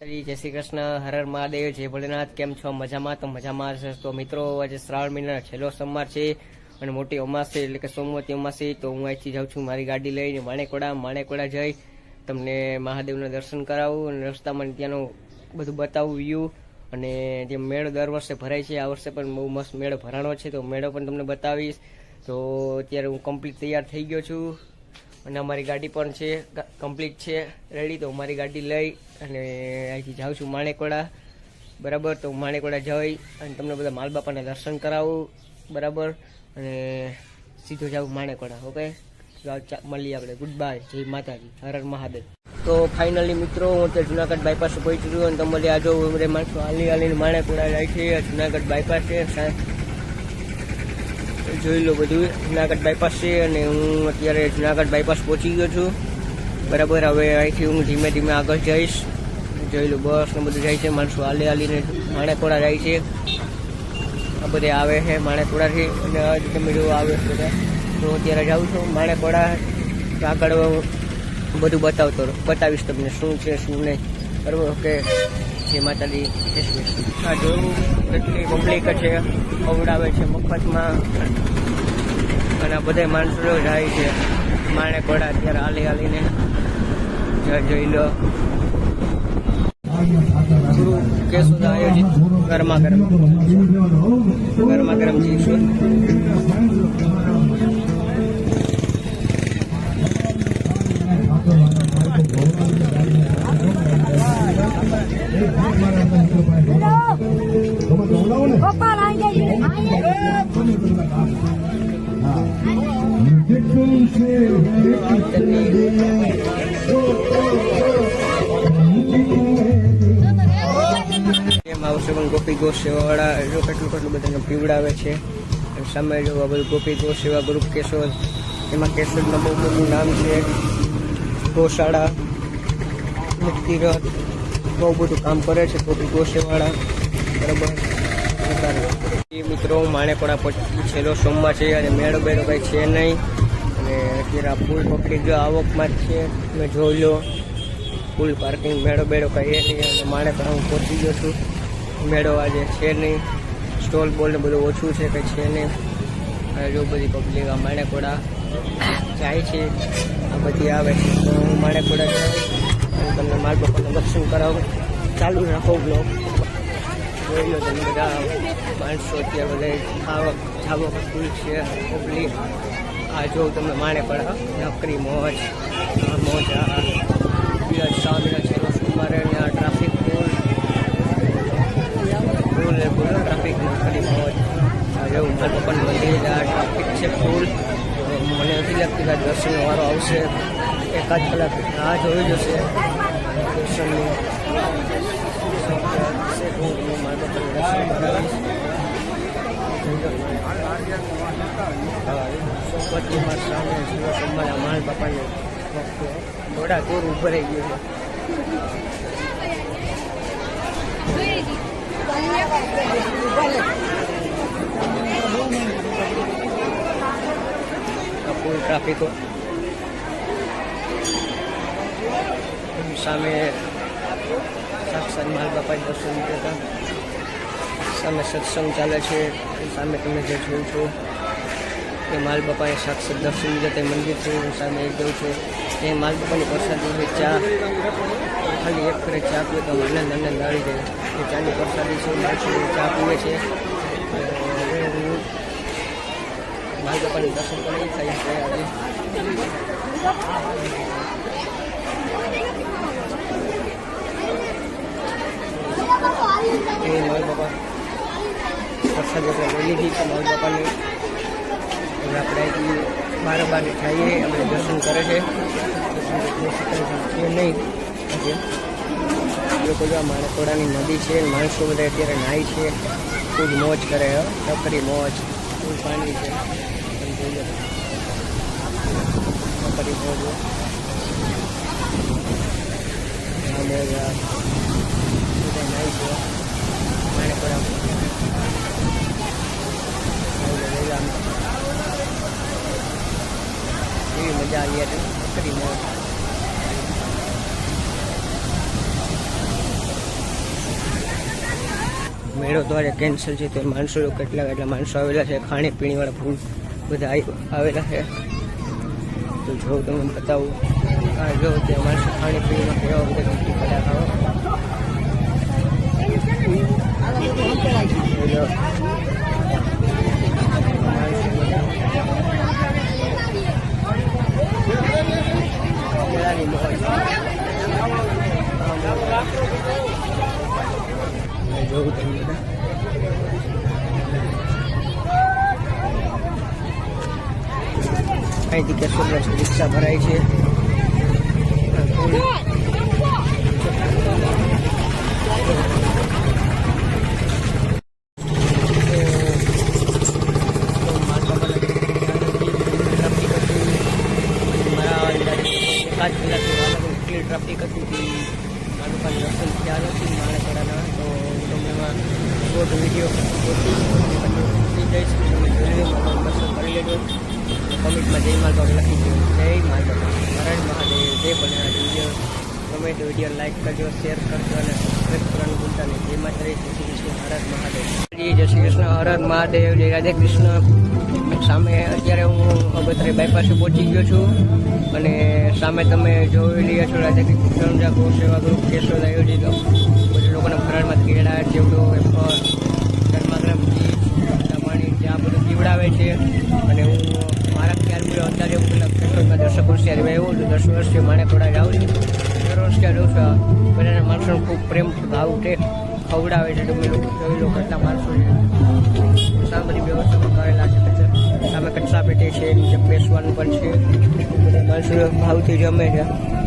જય શ્રી કૃષ્ણ, હર હર મહાદેવ, જય ભોલેનાથ, કેમ છો? મજામાં? તો મજામાં છે. તો મિત્રો, આજે શ્રાવણ મહિનાનો છેલ્લો સોમવાર છે અને મોટી અમાસ એટલે કે સોમવતી અમાસ. તો હું અહીંથી જાઉં છું મારી ગાડી લઈને માણેકોડા માણેકોડા જઈ તમને મહાદેવના દર્શન કરાવું અને રસ્તામાં ત્યાંનું બધું બતાવું વ્યૂ. અને જે મેળો દર વર્ષે ભરાય છે, આ વર્ષે પણ બહુ મસ્ત મેળો ભરાણો છે. તો મેળો પણ તમને બતાવીશ. તો અત્યારે હું કમ્પ્લીટ તૈયાર થઈ ગયો છું. અને અમારી ગાડી પણ છે કમ્પ્લીટ છે રેડી તો મારી ગાડી લઈ અને અહીંથી જાઉં છું માણેકોડા બરાબર, તો માણેકોડા જઈ અને તમને બધા માલ બાપાના દર્શન કરાવું. બરાબર, અને સીધો જાઉં માણેકોડા ઓકે મળીએ આપણે. ગુડ બાય જય માતાજી. હર હર મહાદેવ. તો ફાઇનલી મિત્રો, હું અત્યારે જુનાગઢ બાયપાસ પહોંચી ગયો અને તમારે આ જો માણસો હાલી હાલીને માણેકોડા જાય છે, જુનાગઢ બાયપાસ છે જોઈ લો બધું. જુનાગઢ બાયપાસ છે અને હું અત્યારે જુનાગઢ બાયપાસ પહોંચી ગયો છું. બરાબર, હવે અહીંથી હું ધીમે ધીમે આગળ જઈશ. જોઈ લો, બસ ને બધું જાય છે. માણસો હાલી હાલીને માણેકોડા જાય છે. આ બધે આવે છે માણેકોડાથી. અને આજ તમે જો આવે બધા. હું અત્યારે જાઉં છું માણેકોડા. તો આગળ બધું બતાવતો બતાવીશ તમને શું છે, શું નહીં. બરાબર, ઓકે. જય માતાજી. આ જોયું, કેટલી પબ્લિક છે ખવડાવે છે મફતમાં. અને બધા માણસો જાય છે. માણેકોડા અત્યારે હાલી હાલીને જોઈ લો. ગુરુ કેશોદ આયોજિત? ગરમા ગરમ. ગરમા ગરમ ચીજ ગોપી ગો સેવાવાળા જો કેટલું કેટલું બધાને પીવડાવે છે. અને સામે જો આ બધું ગોપી ગો સેવા ગ્રુપ કેશોદ એમાં કેશોદમાં બહુ બધું નામ છે. ગોશાળા, મુક્તિરથ, બહુ બધું કામ કરે છે ગોપી ગો સેવાળા બરાબર? એ મિત્રો માણેકોડા પછી છેલ્લો સોમવાર છે અને મેળો બેડો કંઈ છે નહીં. અને અત્યારે આ ફૂલ પકડી જો આવકમાં જ છે. મેં જોઈ લો ફૂલ પાર્કિંગ, મેળો બેળો કહીએ નહીં. અને માણેકોડા હું પહોંચી ગયો છું. મેળો આજે છે નહીં. સ્ટોલ બોલ ને બધું ઓછું છે, કંઈ છે નહીં. અને જો બધી પબ્લિક આ માણેકોડા જાય છે, આ બધી આવે છે, તો હું માણેકોડા અને તમને મારા પપ્પાનું દર્શન કરાવું. ચાલુ રાખો બ્લોગ જોઈ લો તમે બધા માણસો અત્યારે બધા આવક જાવક ફૂલ છે પબ્લિક આ જો તમને માણેકોડા નકરી મોજ મોજ, આ. સામે છે છેલ્લો સોમવારે અહીંયા ટ્રાફિક ફૂલ ફૂલ એ ફૂલ ટ્રાફિક આ જેવું મારું પણ મંદિર આ ટ્રાફિક છે ફૂલ મને નથી લાગતું કે દર્શનનો વારો આવશે. એકાદ કલાક રાહ જોઈ જશે દર્શનની સોમવતીમાં સામે શિવ સોમવારે માલ બાપાને થોડા દૂર ઊભો રહી ગયો. છે ફૂલ ટ્રાફિકો સામે સાક્ષાત માલ બાપાને દર્શન દેતા સામે સત્સંગ ચાલે છે સામે તમે જે જોઉં છો એ માલ બાપાએ સાક્ષાત દર્શન લીધા તે મંદિર છે, હું સામે જોઉં છું. એ માલ બાપાની પ્રસાદી છે, ચા. ખાલી એક ફરે ચા પીએ તો આનંદ આનંદ આવી જાય. એ ચાની પ્રસાદી છે માણસો ચા પીવે છે. માલ બાપાની દર્શન કરી થાય છે આજે માલ બાપા પ્રસાદ આપણે લઈ લીધી માલ બાપાની હવે આપણે અહીંથી બાર ખાઈએ, આપણે દર્શન કરે છે. નહીં આજે લોકો જો નદી છે, માણસો બધા અત્યારે નાય છે. ખૂબ મોજ કરે ટકરી મોજ. ખૂબ પાણી છે. ટકરી મોજ. નાહી છે. માણકોડા મજા મેળો દ્વારા કેન્સલ છે તો માણસો કેટલા કેટલા માણસો આવેલા છે ખાણીપીણીવાળા ફૂલ બધા આવેલા છે. તો જો તમે બતાવું. આ જો ત્યાં માણસો ખાણીપીણીમાં કેવા બધા કેટલી બધા ખાવા. જોવું તમને અહીંથી રિક્ષા ભરાય છે ટ્રાફિક હતી. કે મારું રસ્તો થયા નથી માણેકડાના તો એમાં શોર્ટ વીડિયો થઈ જઈશ તમે જોઈ લો મારું કરી લેજો કોમેન્ટમાં જય માલ બાબા લખી દો. જય માલ નારાયણ મહાદેવ, જય બને વીડિયો ગમે તે વીડિયો લાઇક કરજો શેર કરજો અને સબસ્ક્રાઈબ કરવાનું ભૂલતા નહીં. જય માતા શ્રી કૃષ્ણ હર હર મહાદેવ જય શ્રી કૃષ્ણ હર હર મહાદેવ, જય રાધે કૃષ્ણ. સામે અત્યારે હું અગત્રે બાયપાસે પહોંચી ગયો છું અને સામે તમે જોઈ રહ્યા છો રાધે કૃષ્ણ સેવા ગ્રુપ, કેશોદ આયોજિત. લોકોના ફરાળમાં કેળા, ચેવડો વેફર ગરમા ગરમ ચીજ પાણી ત્યાં બધું પીવડાવે છે. અને હું મારા ખ્યાલ મુજબ અત્યારે હું પેલા કેશોદના દર્શક વર્ષે એવું છું દસ વર્ષથી માણેકવાડા જાઉં છું દર વર્ષે જાઉં છું બધાના માણસોનો ખૂબ પ્રેમ, ભાવ છે. ખવડાવે છે. તમે લોકો જોઈ લો કેટલા માણસો છે. સામે બધી વ્યવસ્થા કરેલા છે. સામે કચરા પેટી છે. નીચે બેસવાનું પણ છે. માણસો ભાવથી જમે છે.